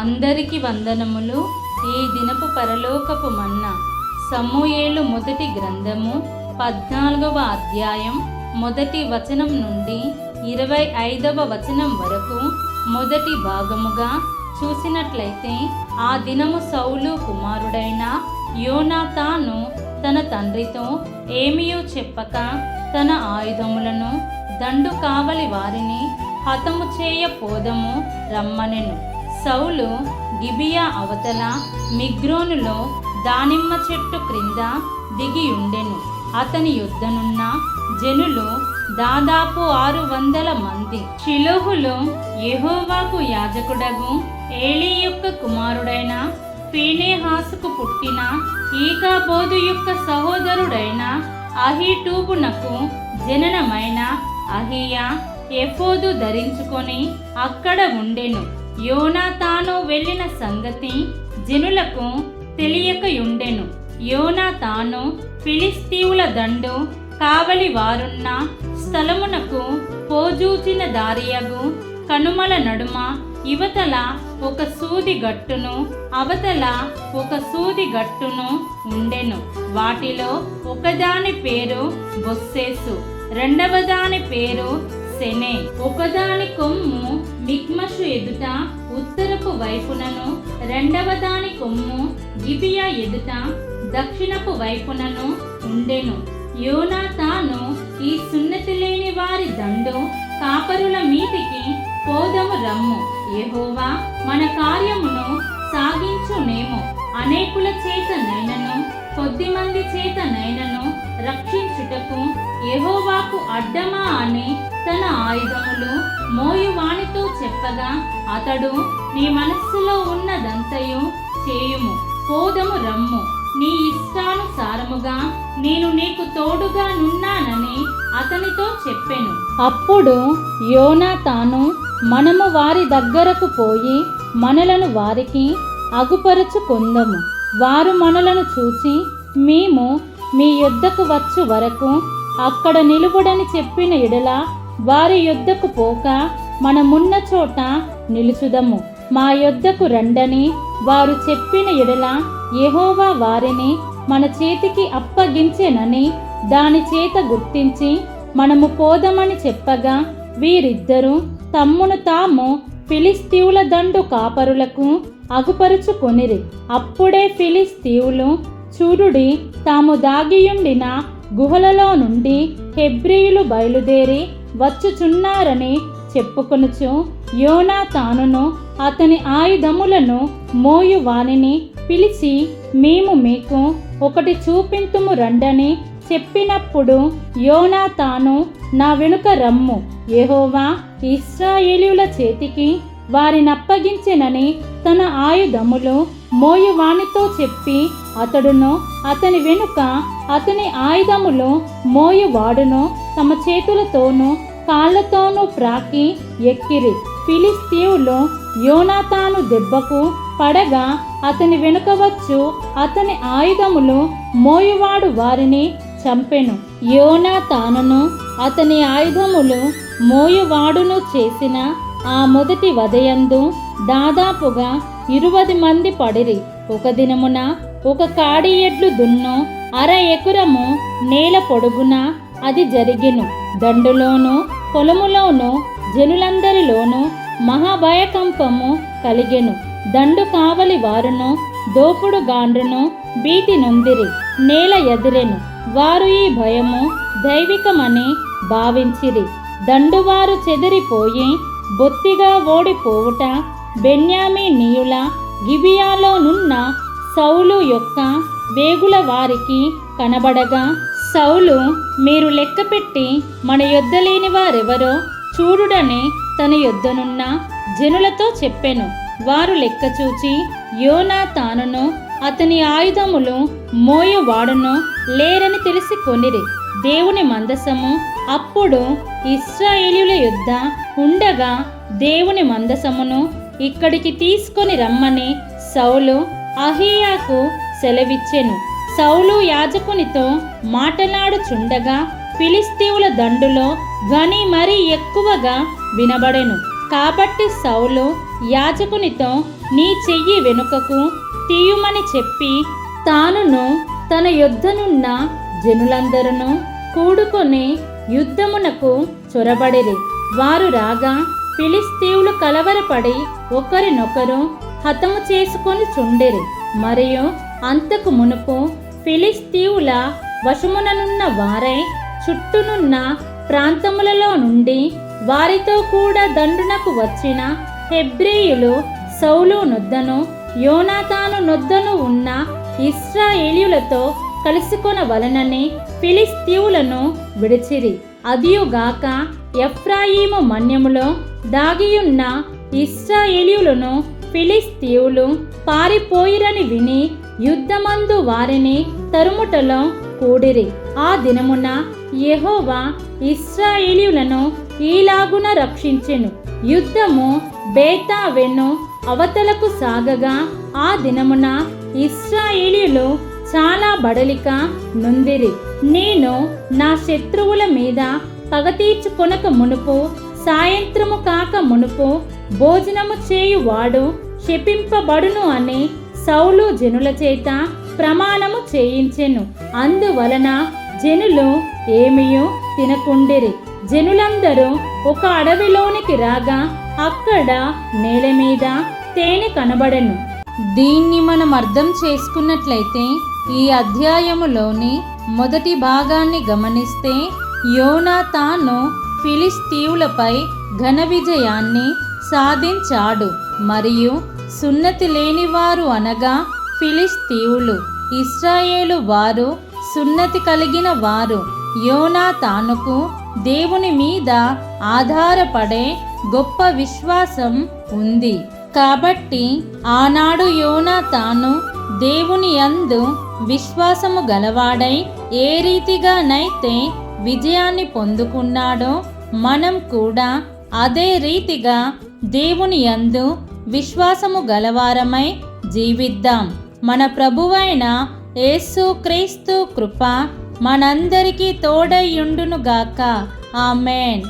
అందరికి వందనములు. ఈ దినపు పరలోకపు మన్న సమూయేలు మొదటి గ్రంథము పద్నాలుగవ అధ్యాయం మొదటి వచనం నుండి ఇరవై ఐదవ వచనం వరకు మొదటి భాగముగా చూసినట్లయితే ఆ దినము సౌలు కుమారుడైన యోనాతాను తన తండ్రితో ఏమియో చెప్పక తన ఆయుధములను దండు కావలి వారిని హతము చేయ పోదము రమ్మనెను. సౌలు గిబియా అవతల మిగ్రోనులో దానిమ్మ చెట్టు క్రింద దిగి ఉండెను. అతని యుద్ధనున్న జనులు దాదాపు ఆరు వందల మంది. షిలోహులో యెహోవాకు యాజకుడగు ఏలీ యొక్క కుమారుడైన ఫీనేహాసుకు పుట్టిన ఈకాబోధు యొక్క సహోదరుడైన అహీటూబునకు జననమైన అహియా ఎఫోదు ధరించుకొని అక్కడ ఉండెను. యోనా తాను వెళ్ళిన సంగతి జనులకు తెలియకయుండెను. యోనా తాను ఫిలిస్తీవుల దండు కావలి వారున్న స్థలమునకు పోజూచిన దారియగు కనుమల నడుమ ఇవతల ఒక సూది గట్టును అవతల ఒక సూది గట్టును ఉండెను. వాటిలో ఒకదాని పేరు బొస్సేసు రెండవ దాని పేరు సెనే. ఒకదాని కొమ్ము మిక్మషు ఎదుట ఉత్తరపు వైపునను రెండవ దాని కొమ్ము గిబియా ఎదుట దక్షిణపు వైపునను ఉండెను. యోనా తాను ఈ సున్నతి లేని వారి దండు కాపరుల మీదికి పోదము రమ్ము. ఎహోవా మన కార్యమును సాగించునేమో. అనేకుల చేత నైనను కొద్ది మంది చేత నైనను రక్షించుటకు ఎహోవాకు అడ్డమా అని ఆయుధములు మోయువానితో చెప్పగా అతడు నీ మనస్సులో ఉన్నదంతయు చేయుము. పోదము రమ్ము. నీ ఇష్టానుసారముగా నేను నీకు తోడుగా నున్నానని అతనితో చెప్పెను. అప్పుడు యోనా తాను మనము వారి దగ్గరకు పోయి మనలను వారికి అగుపరుచుకుందము వారు మనలను చూచి మేము మీ యుద్ధకు వచ్చు వరకు అక్కడ నిలువుడని చెప్పిన ఎడలా వారి యొద్దకు పోక మనమున్న చోట నిలుచుదము. మా యొద్దకు రండని వారు చెప్పిన ఎడల యహోవా వారిని మన చేతికి అప్పగించెనని దాని చేత గుర్తించి మనము పోదమని చెప్పగా వీరిద్దరూ తమ్మును తాము ఫిలిస్తీవుల దండు కాపరులకు అగుపరుచుకొనిరి. అప్పుడే ఫిలిస్తీవులు చూడుడి తాము దాగియుండిన గుహలలో నుండి హెబ్రియులు బయలుదేరి వచ్చుచున్నారని చెప్పుకొనుచు యోనా తానును అతని ఆయుధములను మోయు వానిని పిలిచి మేము మీకు ఒకటి చూపింతుము రండని చెప్పినప్పుడు యోనా తాను నా వెనుక రమ్ము. యహోవా ఇస్రాయేలుల చేతికి వారినప్పగించెనని తన ఆయుధములు మోయువానితో చెప్పి అతడును అతని వెనుక అతని ఆయుధములు మోయువాడును తమ చేతులతోనూ కాళ్ళతోనూ ప్రాకి ఎక్కిరి. ఫిలిస్తీవులు యోనాతాను దెబ్బకు పడగా అతని వెనుక వచ్చు అతని ఆయుధములు మోయువాడు వారిని చంపెను. యోనాతానును అతని ఆయుధములు మోయువాడును చేసిన ఆ మొదటి వదయందు దాదాపుగా ఇరువది మంది పడిరి. ఒక దినమున ఒక కాడి ఎడ్లు దున్ను అర ఎకురము నేల పొడుగున అది జరిగెను. దండులోను పొలములోను జనులందరిలోనూ మహాభయకంపము కలిగెను. దండు కావలి వారును దోపుడు గాండ్రును భీతి నొందిరి నేల ఎదిరెను. వారు ఈ భయము దైవికమని భావించిరి. దండువారు చెదిరిపోయి బొత్తిగా ఓడిపోవుట బెన్యామీ నీయుల గిబియాలోనున్న సౌలు యొక్క వేగుల వారికి కనబడగా సౌలు మీరు లెక్కపెట్టి మన యొద్ద లేని వారెవరో చూడుడని తన యొద్దనున్న జనులతో చెప్పెను. వారు లెక్క చూచి యోనా తానును అతని ఆయుధములు మోయవాడును లేరని తెలిసి కొనిరి. దేవుని మందసము అప్పుడు ఇస్రాయేలీయుల యుద్ధ ఉండగా దేవుని మందసమును ఇక్కడికి తీసుకొని రమ్మని సౌలు అహియాకు సెలవిచ్చెను. సౌలు యాజకునితో మాటలాడుచుండగా ఫిలిస్తీవుల దండులో ధ్వని మరీ ఎక్కువగా వినబడెను. కాబట్టి సౌలు యాజకునితో నీ చెయ్యి వెనుకకు తీయుమని చెప్పి తానును తన యొద్దనున్న జనులందరూ కూడుకొని యుద్ధమునకు చొరబడిరి. వారు రాగా ఫిలిస్తీవులు కలవరపడి ఒకరినొకరు హతము చేసుకొని చుండిరి. మరియు అంతకు మునుపు ఫిలిస్తీవుల వశముననున్న వారై చుట్టూనున్న ప్రాంతములలో నుండి వారితో కూడా దండునకు వచ్చిన హెబ్రేయులు సౌలు నొద్దను యోనాతాను నొద్దను ఉన్న ఇస్రాయేలీయులతో కలుసుకొనవలనని ఫిలిస్తీవులను విడిచిరి. అదియుగాక ఎఫ్రాయిము మన్యములో దాగియున్న ఇస్రాయేలీయులను ఫిలిస్తీవులు పారిపోయిరని విని యుద్ధమందు వారిని తరుముటలో కూడిరి. ఆ దినమున యెహోవా ఇస్రాయేలీయులను ఈలాగున రక్షించెను. యుద్ధము బేతావెన్ను అవతలకు సాగగా ఆ దినమున ఇస్రాయేలీయులు చాలా బడలిక నుందిరి. నేను నా శత్రువుల మీద పగ తీర్చుకొనక మునుపు సాయంత్రము కాక మునుపు భోజనము చేయువాడు శపింపబడును అని సౌలు జనుల చేత ప్రమాణము చేయించెను. అందువలన జనులు ఏమియో తినకుండిరి. జనులందరూ ఒక అడవిలోనికి రాగా అక్కడ నేల మీద తేనె కనబడను. దీన్ని మనం అర్థం చేసుకున్నట్లయితే ఈ అధ్యాయములోని మొదటి భాగాన్ని గమనిస్తే యోనా తాను ఫిలిస్తీవులపై ఘన విజయాన్ని సాధించాడు. మరియు సున్నతి లేనివారు అనగా ఫిలిస్తీవులు ఇస్రాయేలు వారు సున్నతి కలిగిన వారు. యోనా తానుకు దేవుని మీద ఆధారపడే గొప్ప విశ్వాసం ఉంది. కాబట్టి ఆనాడు యోనా తాను దేవుని యందు విశ్వాసము గలవాడై ఏ రీతిగానైతే విజయాన్ని పొందుకున్నాడో మనం కూడా అదే రీతిగా దేవుని యందు విశ్వాసము గలవారమై జీవిద్దాం. మన ప్రభువైన యేసు క్రీస్తు కృప మనందరికీ తోడయ్యుండునుగాక ఆమెన్.